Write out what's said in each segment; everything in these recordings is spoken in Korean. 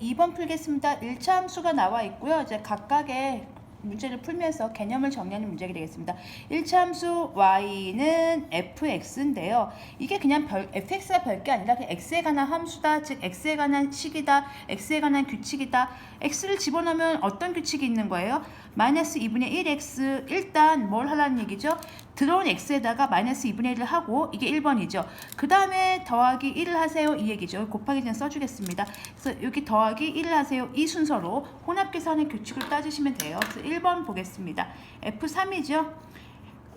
2번 풀겠습니다. 1차 함수가 나와 있고요. 이제 각각의 문제를 풀면서 개념을 정리하는 문제가 되겠습니다. 1차 함수 y는 fx인데요. 이게 그냥 별, fx가 별게 아니라 그 x에 관한 함수다, 즉 x에 관한 식이다, x에 관한 규칙이다. x를 집어넣으면 어떤 규칙이 있는 거예요? 마이너스 2분의 1x 일단 뭘 하라는 얘기죠? 들어온 x에다가 마이너스 2분의 1을 하고 이게 1번이죠. 그 다음에 더하기 1을 하세요 이 얘기죠. 곱하기 그냥 써주겠습니다. 그래서 여기 더하기 1을 하세요 이 순서로 혼합 계산의 규칙을 따지시면 돼요. 그래서 1번 보겠습니다. F3이죠.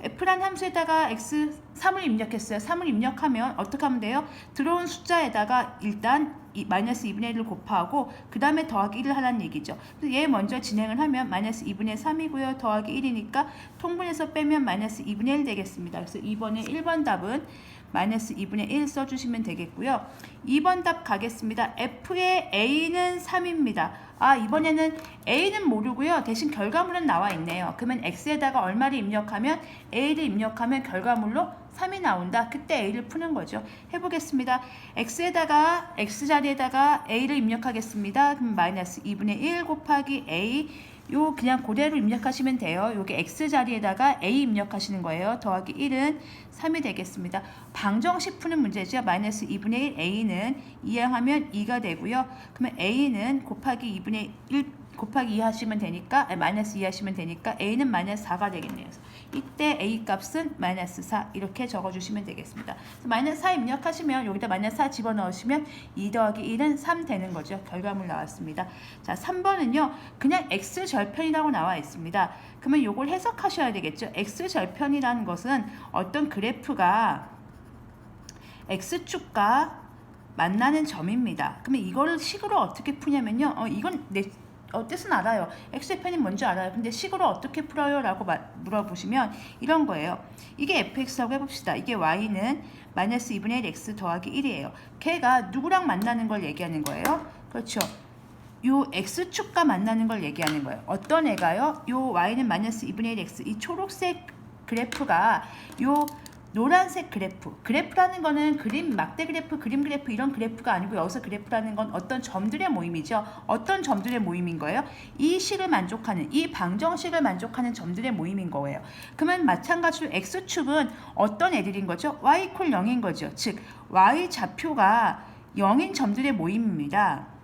F란 함수에다가 x 3을 입력했어요. 3을 입력하면 어떻게 하면 돼요? 들어온 숫자에다가 일단 이 마이너스 2분의 1을 곱하고 그 다음에 더하기 1을 하라는 얘기죠. 얘 먼저 진행을 하면 마이너스 2분의 3이고요. 더하기 1이니까 통분해서 빼면 마이너스 2분의 1 되겠습니다. 그래서 2번의 1번 답은 마이너스 2분의 1 써주시면 되겠고요. 2번 답 가겠습니다. F의 A는 3입니다. 아 이번에는 A는 모르고요. 대신 결과물은 나와 있네요. 그러면 X에다가 얼마를 입력하면 A를 입력하면 결과물로 3이 나온다. 그때 A를 푸는 거죠. 해보겠습니다. X에다가 X 자리에다가 A를 입력하겠습니다. 그럼 마이너스 2분의 1 곱하기 A 요 그냥 그대로 입력하시면 돼요. 요게 x 자리에다가 a 입력하시는 거예요. 더하기 1은 3이 되겠습니다. 방정식 푸는 문제죠. 마이너스 2분의 1 a는 이항하면 2가 되고요. 그러면 a는 곱하기 2분의 1 곱하기 2 하시면 되니까 아니, 마이너스 2 하시면 되니까 a는 마이너스 4가 되겠네요. 이때 a 값은 마이너스 4 이렇게 적어주시면 되겠습니다. 마이너스 4 입력하시면 여기다 마이너스 4 집어넣으시면 2 더하기 1은 3 되는 거죠. 결과물 나왔습니다. 자 3번은요. 그냥 x 절편이라고 나와 있습니다. 그러면 이걸 해석하셔야 되겠죠. x 절편이라는 것은 어떤 그래프가 x축과 만나는 점입니다. 그러면 이거를 식으로 어떻게 푸냐면요. 어, 이건 내 어, 뜻은 알아요. x편이 뭔지 알아요. 근데 식으로 어떻게 풀어요? 라고 마, 물어보시면 이런 거예요. 이게 fx라고 해봅시다. 이게 y는 마이너스 2분의 1 x 더하기 1이에요. 걔가 누구랑 만나는 걸 얘기하는 거예요? 그렇죠. 요 x축과 만나는 걸 얘기하는 거예요. 어떤 애가요? 요 y는 마이너스 2분의 1 x 이 초록색 그래프가 요 노란색 그래프. 그래프라는 거는 그림, 막대 그래프, 그림 그래프 이런 그래프가 아니고 여기서 그래프라는 건 어떤 점들의 모임이죠. 어떤 점들의 모임인 거예요? 이 식을 만족하는, 이 방정식을 만족하는 점들의 모임인 거예요. 그러면 마찬가지로 x축은 어떤 애들인 거죠? y 콜 0인 거죠. 즉, y 좌표가 0인 점들의 모임입니다.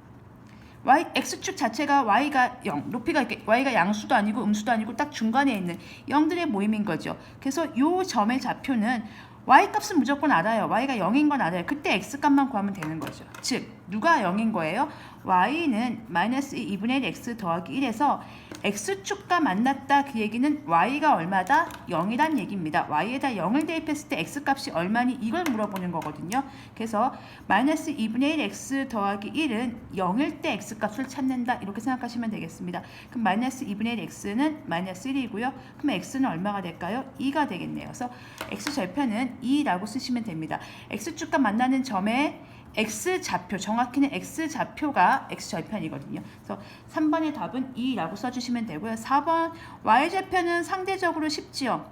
Y x축 자체가 y가 0, 높이가 이렇게 y가 양수도 아니고 음수도 아니고 딱 중간에 있는 0들의 모임인 거죠. 그래서 이 점의 좌표는 y 값은 무조건 알아요. y가 0인 건 알아요. 그때 x 값만 구하면 되는 거죠. 즉 누가 0인 거예요? y는 마이너스 2분의 1 x 더하기 1에서 x축과 만났다 그 얘기는 y가 얼마다? 0이란 얘기입니다. y에다 0을 대입했을 때 x 값이 얼마니 이걸 물어보는 거거든요. 그래서 마이너스 2분의 1 x 더하기 1은 0일 때 x 값을 찾는다 이렇게 생각하시면 되겠습니다. 그럼 마이너스 2분의 1 x는 마이너스 1이고요. 그럼 x는 얼마가 될까요? 2가 되겠네요. 그래서 x 절편은 2라고 쓰시면 됩니다. x축과 만나는 점에 x 좌표 정확히는 x 좌표가 x 절편이거든요. 그래서 3번의 답은 2라고 써주시면 되고요. 4번 y 절편은 상대적으로 쉽지요.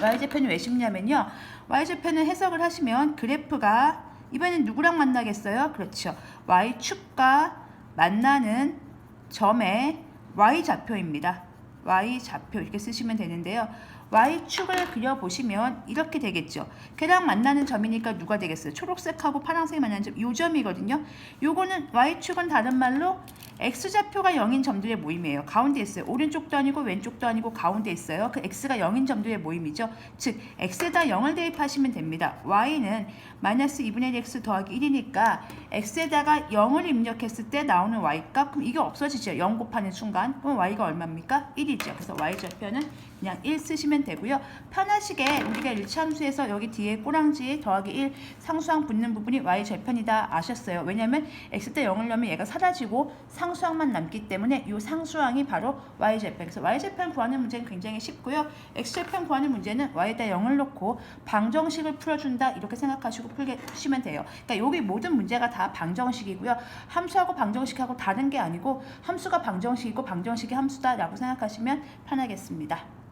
y 절편이 왜 쉽냐면요. y 절편은 해석을 하시면 그래프가 이번엔 누구랑 만나겠어요? 그렇죠. y 축과 만나는 점의 y 좌표입니다. y 좌표 이렇게 쓰시면 되는데요. Y축을 그려보시면 이렇게 되겠죠. 걔랑 만나는 점이니까 누가 되겠어요? 초록색하고 파란색이 만나는 점, 요 점이거든요. 요거는 y축은 다른 말로 x좌표가 0인 점들의 모임이에요. 가운데 있어요. 오른쪽도 아니고 왼쪽도 아니고 가운데 있어요. 그 x가 0인 점들의 모임이죠. 즉 x에다 0을 대입하시면 됩니다. y는 마이너스 2분의 1 x 더하기 1이니까 x에다가 0을 입력했을 때 나오는 y값 그럼 이게 없어지죠. 0 곱하는 순간 그럼 y가 얼마입니까? 1이죠. 그래서 y좌표는 그냥 1 쓰시면 되고요. 편하시게 우리가 1차 함수에서 여기 뒤에 꼬랑지 더하기 1 상수항 붙는 부분이 y절편이다 아셨어요. 왜냐면 x 때 0을 넣으면 얘가 사라지고 상수항만 남기 때문에 이 상수항이 바로 y절편. 그래서 y절편 구하는 문제는 굉장히 쉽고요. x절편 구하는 문제는 y에다 0을 넣고 방정식을 풀어준다 이렇게 생각하시고 풀시면 돼요. 그러니까 여기 모든 문제가 다 방정식이고요. 함수하고 방정식하고 다른 게 아니고 함수가 방정식이고 방정식이 함수다라고 생각하시면 편하겠습니다.